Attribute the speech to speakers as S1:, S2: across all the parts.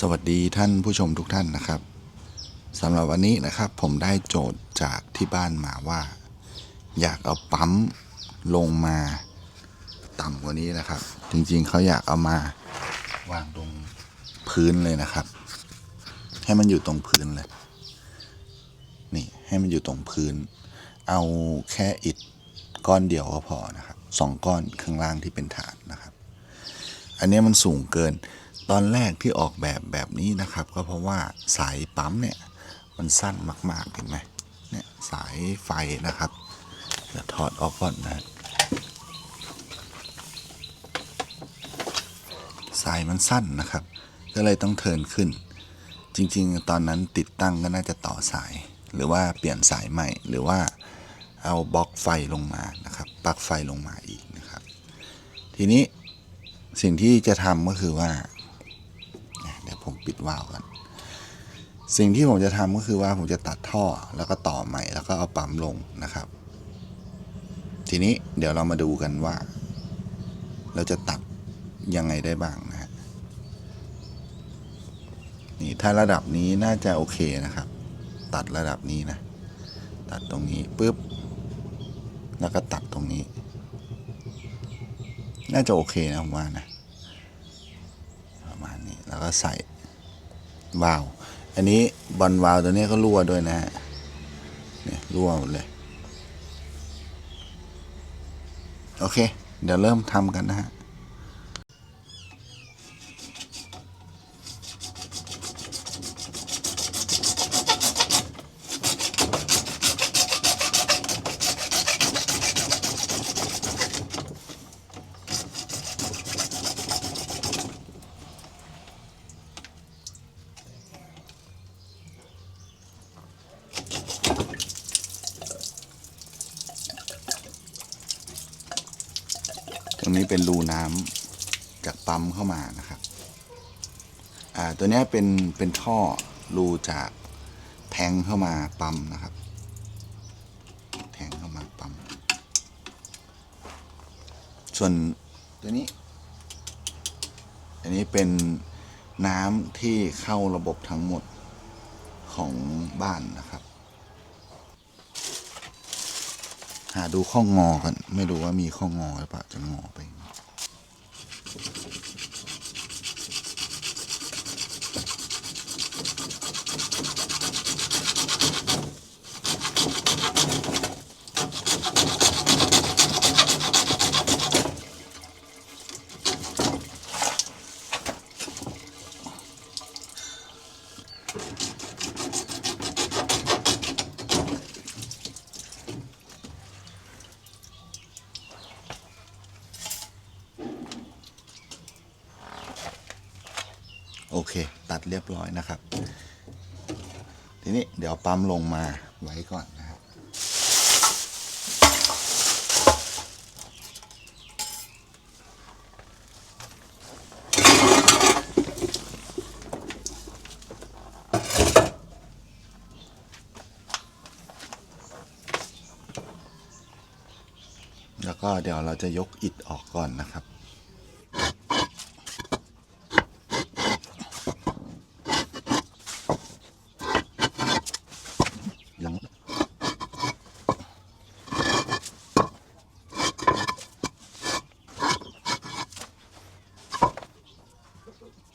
S1: สวัสดีท่านผู้ชมทุกท่านนะครับสำหรับวันนี้นะครับผมได้โจทย์จากที่บ้านมาว่า อยากเอาปั๊มลงมาต่ำกว่านี้นะครับ จริงๆเขาอยากเอามาวางตรงพื้นเลยนะครับ ให้มันอยู่ตรงพื้นเลย นี่ให้มันอยู่ตรงพื้น เอาแค่อิฐก้อนเดียวก็พอนะครับสองก้อนข้างล่างที่เป็นฐานนะครับ อันนี้มันสูงเกิน ตอนแรกที่ออกแบบแบบนี้นะครับ ก็เพราะว่าสายปั๊มเนี่ยมันสั้นมากๆเห็นไหมเนี่ยสายไฟนะครับเดี๋ยวถอดออกก่อนนะ สายมันสั้นนะครับ ก็เลยต้องเทินขึ้น จริงๆ ตอนนั้นติดตั้งก็น่าจะต่อสาย หรือว่าเปลี่ยนสายใหม่ หรือว่าเอาบล็อกไฟลงมานะครับปลั๊กไฟลงมาอีกนะครับ ทีนี้สิ่งที่จะทำก็คือว่า ผมปิดวาล์วกันสิ่งที่ผมจะทำก็คือว่าผมจะตัดท่อแล้วก็ต่อใหม่แล้วก็เอาปั๊มลงนะครับ ทีนี้เดี๋ยวเรามาดูกันว่า เราจะตัดยังไงได้บ้างนะฮะนี่ถ้าระดับนี้น่าจะโอเคนะครับ ตัดระดับนี้นะ ตัดตรงนี้ปุ๊บ แล้วก็ตัดตรงนี้ น่าจะโอเคนะผมว่านะประมาณนี้แล้วก็ใส่ วาล์วอันนี้บอลวาล์วตัวนี้ก็รั่วด้วยนะฮะเนี่ยรั่วหมดเลย โอเค เดี๋ยวเริ่มทำกันนะฮะ ตรงนี้เป็นรูน้ำจากปั๊มเข้ามานะครับ อ่า ตัวนี้เป็นเป็นท่อรูจากแทงเข้ามาปั๊มนะครับ แทงเข้ามาปั๊ม ส่วนตัวนี้ อันนี้เป็นน้ำที่เข้าระบบทั้งหมดของบ้านนะครับ หาดูข้องงอกันไม่รู้ว่ามีข้องงอหรือเปล่าจะงอไป ยบร้อยนะครับ ทีนี้เดี๋ยวปั๊มลงมาไว้ก่อนนะครับแล้วก็เดี๋ยวเราจะยกอิฐออกก่อนนะครับ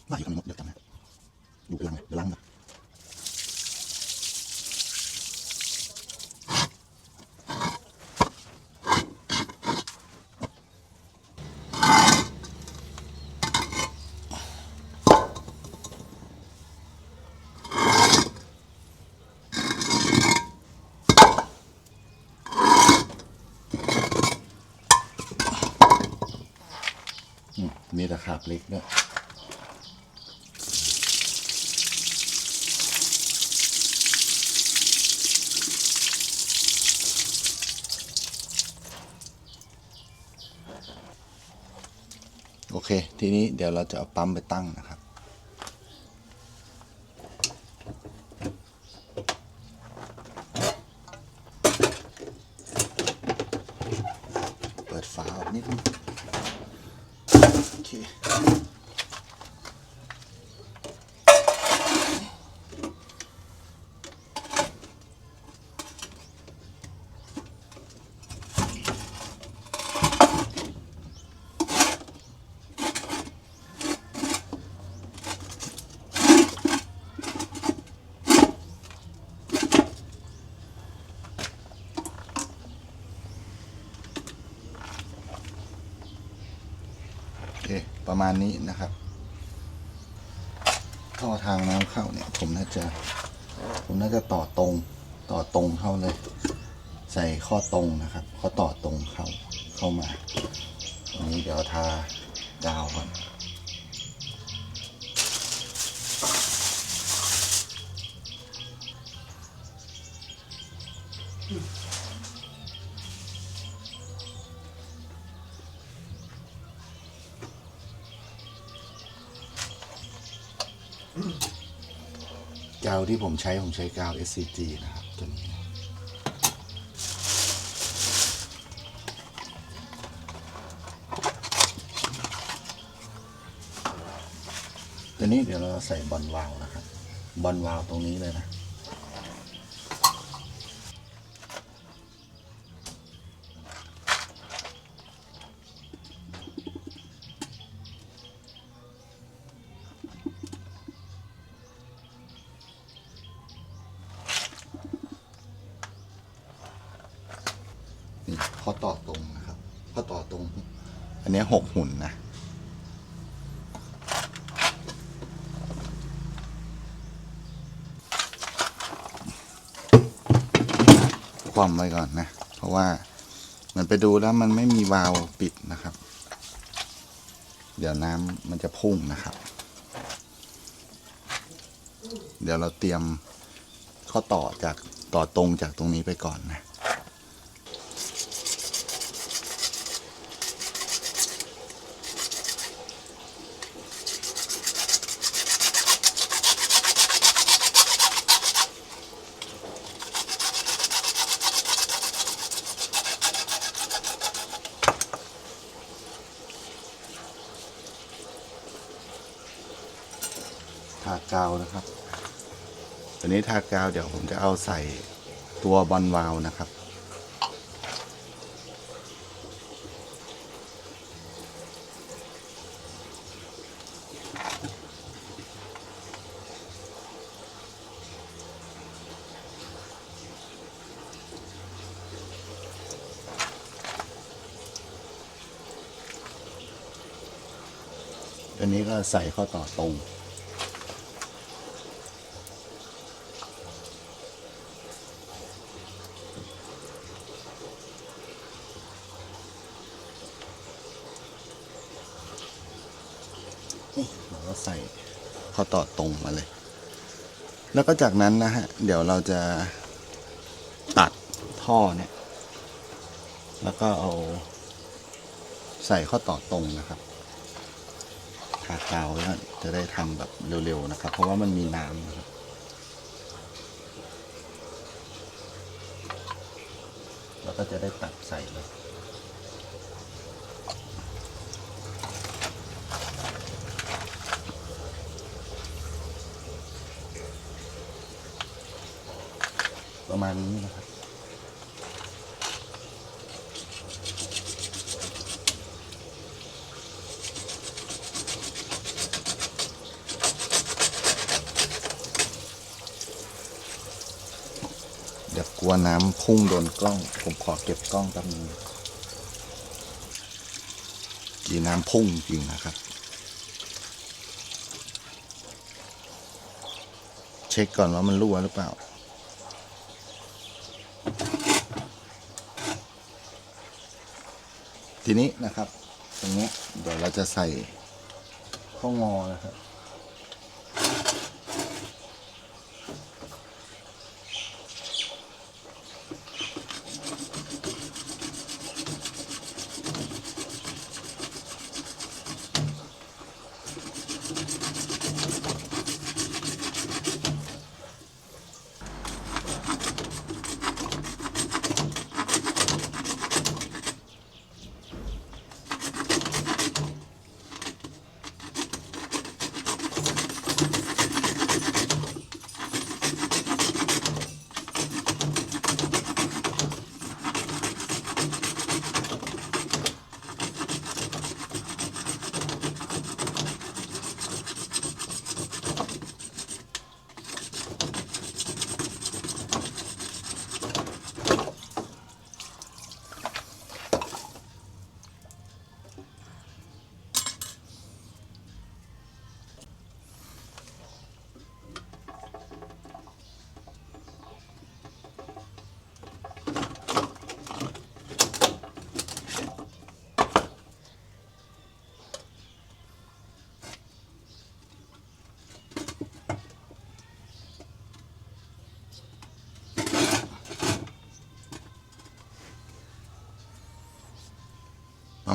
S1: บ้านอยู่ตรงนี้หมดเดี๋ยวจำนะดูกำลังเดี๋ยวล้างนะอืมมีตะขาบเล็กด้วย เค ทีนี้เดี๋ยวเราจะเอาปั๊มไปตั้งนะครับ เปิดฝาออกนิดนึง โอเค ประมาณนี้นะครับท่อทางน้ำเข้าเนี่ย ผมน่าจะ ผมน่าจะต่อตรงต่อตรงเข้าเลย ใส่ข้อตรงนะครับ ข้อต่อตรงเข้าเข้ามาอันนี้เดี๋ยวทากาวก่อน กาวที่ผมใช้ผมใช้กาว SCG นะครับตัวนี้ตัวนี้เดี๋ยวเราใส่บอลวาล์วนะครับ บอลวาล์วตรงนี้เลยนะ นี่ข้อต่อตรงนะครับ ข้อต่อตรง อันเนี้ยหกหุ่นนะ ความไว้ก่อนนะ เพราะว่ามันไปดูแล้วมันไม่มีวาล์วปิดนะครับ เดี๋ยวน้ำมันจะพุ่งนะครับ เดี๋ยวเราเตรียมข้อต่อจากต่อตรงจากตรงนี้ไปก่อนนะ ทากาวนะครับตัวนี้ทากาวเดี๋ยวผมจะเอาใส่ตัวบอลวาล์วนะครับตัวนี้ก็ใส่ข้อต่อตรง เราก็ใส่ข้อ ต่อตรงมาเลย แล้วก็จากนั้นนะฮะ เดี๋ยวเราจะตัดท่อเนี่ย แล้วก็เอาใส่ข้อต่อตรงนะครับทากาวแล้วจะได้ทำแบบเร็วๆนะครับ เพราะว่ามันมีน้ำนะครับแล้วก็จะได้ตัดใส่เลย ประมาณนี้นะครับ เดี๋ยวกลัวน้ำพุ่งโดนกล้อง ผมขอเก็บกล้องแป๊บนึงกีน้ำพุ่งจริงนะครับ เช็คก่อนว่ามันรั่วหรือเปล่า ทีนี้นะครับ ตรงนี้เดี๋ยวเราจะใส่ข้องอนะครับ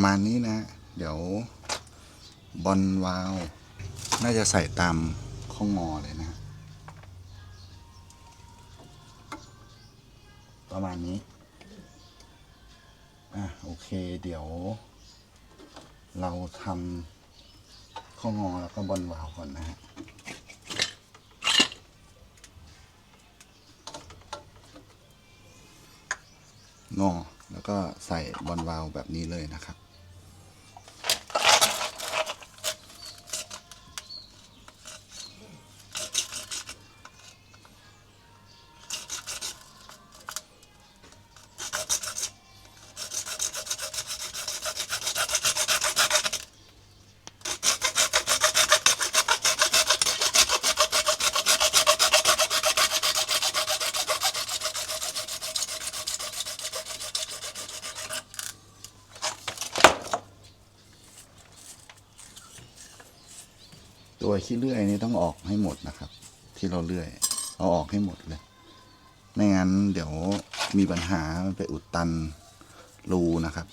S1: ประมาณนี้นะ เดี๋ยวบอลวาลวน่าจะใส่ตามข้องงอเลยนะ ประมาณนี้ อะ โอเค เดี๋ยว เราทำข้องงอแล้วก็บอลวาลวก่อนนะฮะงอแล้วก็ใส่บอลวาลวแบบนี้เลยนะครับ ตัวขี้เลื่อยนี่ต้องออกให้หมดนะครับ ที่เราเลื่อย เอาออกให้หมดเลย ไม่งั้นเดี๋ยวมีปัญหาไปอุดตันรูนะครับ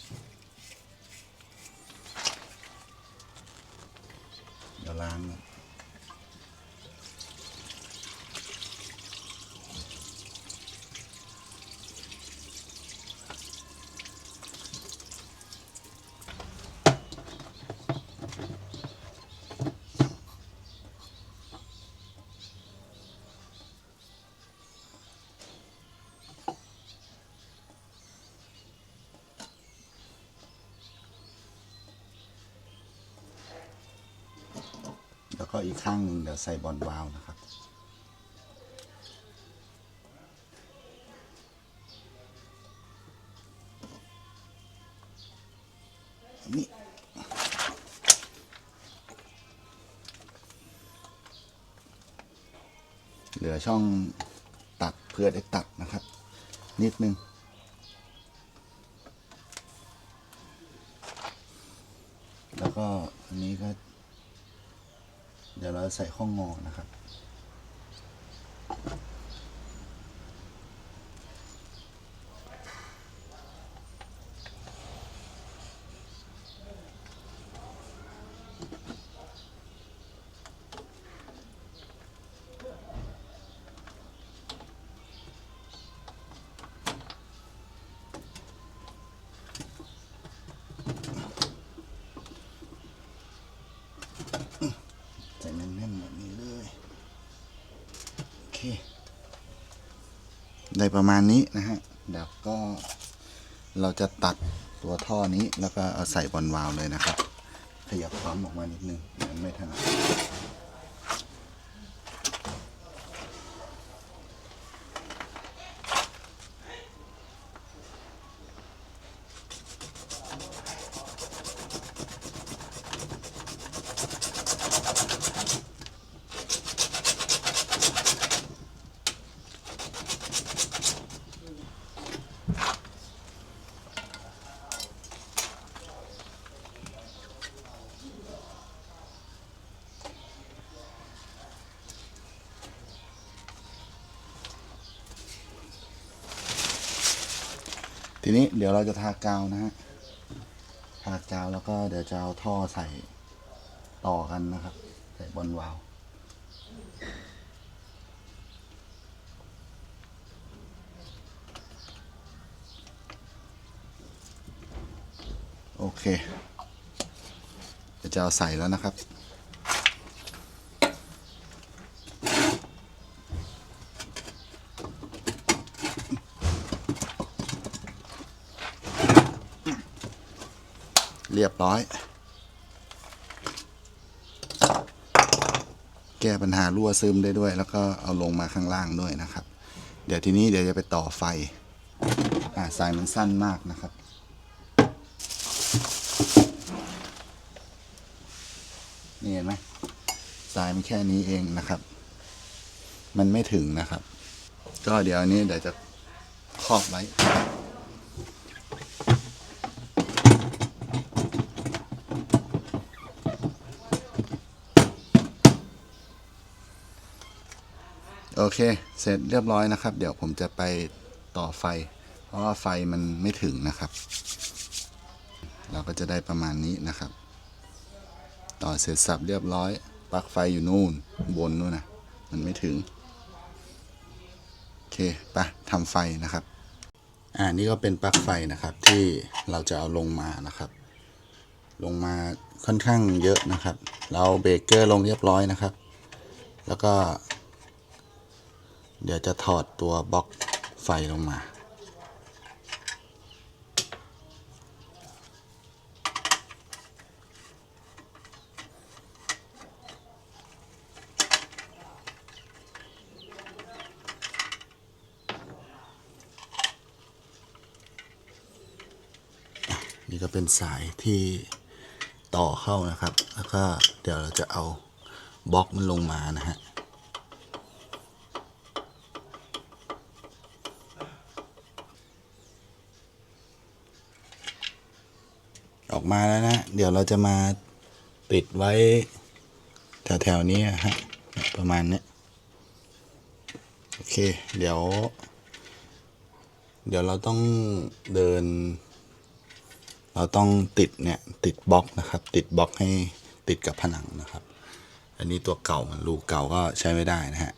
S1: เดี๋ยวล้างนะ อีกข้างหนึ่งเดี๋ยวใส่บอลวาล์วนะครับ นี่เหลือช่องตัดเพื่อได้ตัดนะครับ นิดนึงแล้วก็อันนี้ก็ เดี๋ยวเราใส่ข้องงอนะครับ ใส่แน่นๆแบบนี้เลย โอเค ได้ประมาณนี้นะฮะเดี๋ยวก็เราจะตัดตัวท่อนี้แล้วก็เอาใส่บอลวาล์วเลยนะครับ ขยับความออกมานิดนึงไม่ถนัด ทีนี้เดี๋ยวเราจะทากาวนะฮะ ทากาวแล้วก็เดี๋ยวจะเอาท่อใส่ต่อกันนะครับ ใส่บอลวาล์วโอเค เดี๋ยวจะเอาใส่แล้วนะครับ รียบร้อย แก้ปัญหารั่วซึมได้ด้วย แล้วก็เอาลงมาข้างล่างด้วยนะครับ เดี๋ยวทีนี้เดี๋ยวจะไปต่อไฟอ่าสายมันสั้นมากนะครับนี่เห็นไหมสายมันแค่นี้เองนะครับ มันไม่ถึงนะครับ ก็เดี๋ยวนนี้เดี๋ยวจะครอบไว้ โอเค เสร็จเรียบร้อยนะครับ เดี๋ยวผมจะไปต่อไฟ เพราะว่าไฟมันไม่ถึงนะครับ เราก็จะได้ประมาณนี้นะครับ ต่อเสร็จสับเรียบร้อยปลั๊กไฟอยู่นู่นบนนู่นนะมันไม่ถึง โอเคไปทำไฟนะครับ อ่านี่ก็เป็นปลั๊กไฟนะครับที่เราจะเอาลงมานะครับ ลงมาค่อนข้างเยอะนะครับ เราเบรกเกอร์ลงเรียบร้อยนะครับ แล้วก็ เดี๋ยวจะถอดตัวบล็อกไฟลงมา นี่ก็เป็นสายที่ต่อเข้านะครับ แล้วก็เดี๋ยวเราจะเอาบล็อกมันลงมานะฮะ ออกมาแล้วนะ เดี๋ยวเราจะมาติดไว้แถวๆนี้อะฮะประมาณนี้โอเค เดี๋ยว เดี๋ยวเราต้องเดิน เราต้องติดเนี่ยติดบล็อกนะครับ ติดบล็อกให้ติดกับผนังนะครับ อันนี้ตัวเก่ามันรูเก่าก็ใช้ไม่ได้นะฮะ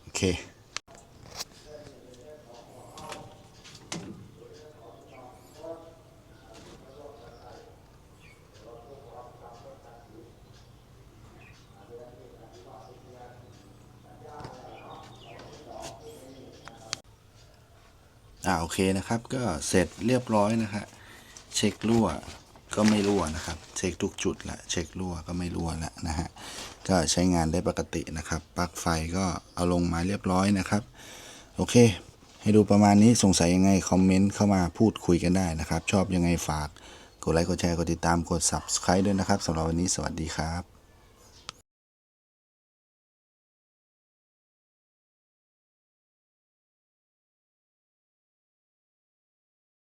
S1: โอเค อ่าโอเคนะครับ ก็เสร็จเรียบร้อยนะฮะเช็ครั่วก็ไม่รั่วนะครับ เช็คทุกจุดละเช็ครั่วก็ไม่รั่วละนะฮะก็ใช้งานได้ปกตินะครับปลั๊กไฟก็เอาลงมาเรียบร้อยนะครับ โอเค ให้ดูประมาณนี้สงสัยยังไงคอมเมนต์เข้ามาพูดคุยกันได้นะครับ ชอบยังไงฝากกดไลค์กดแชร์กดติดตามกด subscribe ด้วยนะครับสำหรับวันนี้สวัสดีครับ